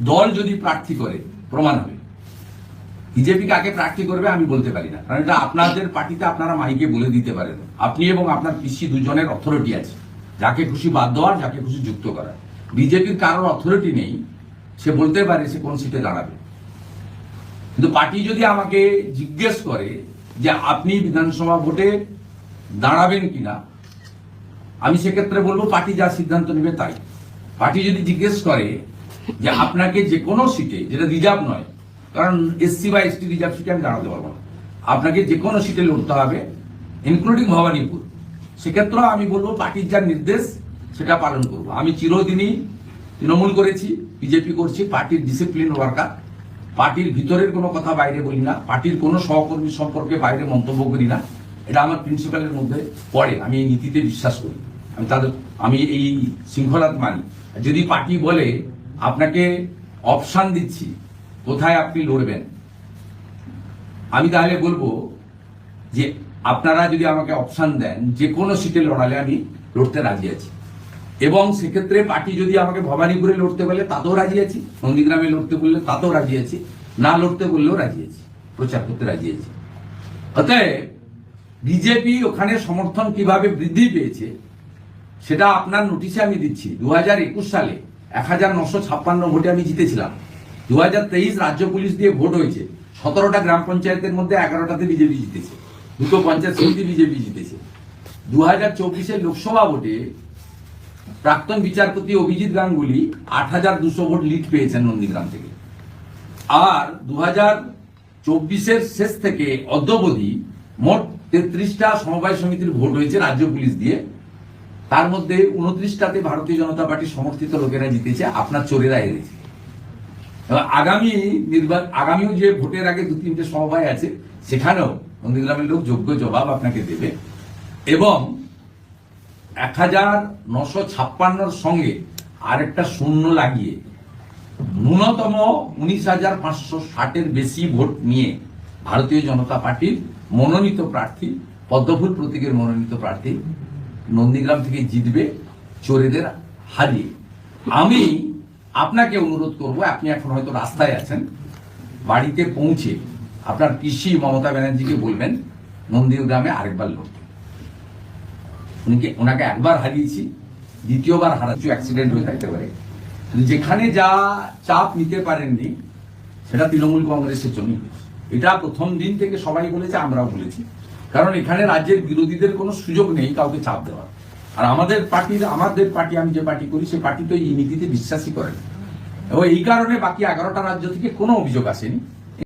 দল যদি প্রার্থী করে, প্রমাণ হবে। বিজেপি কাকে প্রার্থী করবে আমি বলতে পারি না। কারণ এটা আপনাদের পার্টিতে আপনারা মাইকে বলে দিতে পারেন। আপনি এবং আপনার পিসি দুজনের অথরিটি আছে। যাকে খুশি বাদ দেওয়ার, যাকে খুশি যুক্ত করার। বিজেপির কারোর অথরিটি নেই, সে বলতে পারে সে কোন সিটে দাঁড়াবে। কিন্তু পার্টি যদি আমাকে জিজ্ঞেস করে যে আপনি বিধানসভা ভোটে দাঁড়াবেন কিনা, আমি সেক্ষেত্রে বলব পার্টি যা সিদ্ধান্ত নেবে তাই। পার্টি যদি জিজ্ঞেস করে যে আপনাকে যে কোনো সিটে, যেটা রিজার্ভ নয়, কারণ এসসি বা এসটি রিজার্ভ সিটে আমি দাঁড়াতে পারব না। আপনাকে যে কোনো সিটে লড়তে হবে ইনক্লুডিং ভবানীপুর। সেক্ষেত্রেও আমি বলব পার্টির যা নির্দেশ, সেটা পালন করব। আমি চিরদিনই তৃণমূল করেছি, বিজেপি করছি, পার্টির ডিসিপ্লিন ওয়ার্কার পার্টির ভিতরের কোনো কথা বাইরে বলি না, পার্টির কোনো সহকর্মী সম্পর্কে বাইরে মন্তব্য করি না। এটা আমার প্রিন্সিপালের মধ্যে পড়ে, আমি এই নীতিতে বিশ্বাস করি। আমি তাদের, আমি এই শৃঙ্খলা মানি যদি পার্টি বলে আপনাকে অপশান দিচ্ছি, কোথায় আপনি লড়বেন। আমি তাহলে বলব যে আপনারা যদি আমাকে অপশান দেন, যে কোনো সিটে লড়ালে আমি লড়তে রাজি আছি। এবং সেক্ষেত্রে পার্টি যদি আমাকে ভবানীপুরে লড়তে বলে, তাতেও রাজি আছি। নন্দীগ্রামে লড়তে বললে তাতেও রাজি আছি। না লড়তে বললেও রাজি আছি। প্রচার করতে রাজি আছি। অতএব বিজেপি ওখানে সমর্থন কীভাবে বৃদ্ধি পেয়েছে, সেটা আপনার নোটিশে আমি দিচ্ছি। দু হাজার একুশ সালে এক হাজার নশো ছাপ্পান্ন ভোটে আমি জিতেছিলাম। দু হাজার তেইশ রাজ্য পুলিশ দিয়ে ভোট হয়েছে। সতেরোটা গ্রাম পঞ্চায়েতের মধ্যে এগারোটাতে বিজেপি জিতেছে। দুটো পঞ্চায়েত সমিতি বিজেপি জিতেছে। দু হাজার চব্বিশের লোকসভা ভোটে প্রাক্তন বিচারপতি অভিজিৎ গাঙ্গুলি আট হাজার দুশো ভোট লিড পেয়েছেন নন্দীগ্রাম থেকে। আর দু হাজার চব্বিশের শেষ থেকে অদ্যবধি মোট তেত্রিশটা সমবায় সমিতির ভোট হয়েছে রাজ্য পুলিশ দিয়ে। তার মধ্যে উনত্রিশটাতে ভারতীয় জনতা পার্টি সমর্থিত লোকেরা জিতেছে, আপনার চোরেরা হেরেছে। আগামী নির্বাচন আগামীও যে ভোটের আগে দু তিনটে সমবায় আছে, সেখানেও নন্দীগ্রামের লোক যোগ্য জবাব আপনাকে দেবে। এবং এক হাজার নশো ছাপ্পান্নর সঙ্গে আরেকটা শূন্য লাগিয়ে ন্যূনতম উনিশ হাজার পাঁচশো ষাটের বেশি ভোট নিয়ে ভারতীয় জনতা পার্টির মনোনীত প্রার্থী, পদ্মফুল প্রতীকের মনোনীত প্রার্থী নন্দীগ্রাম থেকে জিতবে চোরেদের হারিয়ে। আমি আপনাকে অনুরোধ করব, আপনি এখন হয়তো রাস্তায় আছেন, বাড়িতে পৌঁছে আপনার পিসি মমতা ব্যানার্জিকে বলবেন নন্দীগ্রামে আরেকবার লড়তে। উনিকে ওনাকে একবার হারিয়েছি, দ্বিতীয়বার হারাচ্ছি অ্যাক্সিডেন্ট হয়ে থাকতে পারে। যেখানে যা চাপ নিতে পারেননি, সেটা তৃণমূল কংগ্রেসের জন্য। এটা প্রথম দিন থেকে সবাই বলেছে, আমরাও বলেছি। কারণ এখানে রাজ্যের বিরোধীদের কোনো সুযোগ নেই কাউকে চাপ দেওয়ার আর আমাদের পার্টির আমাদের পার্টি, আমি যে পার্টি করি সে পার্টি তো এই নীতিতে বিশ্বাসই করে না। এবং এই কারণে বাকি এগারোটা রাজ্য থেকে কোনো অভিযোগ আসেনি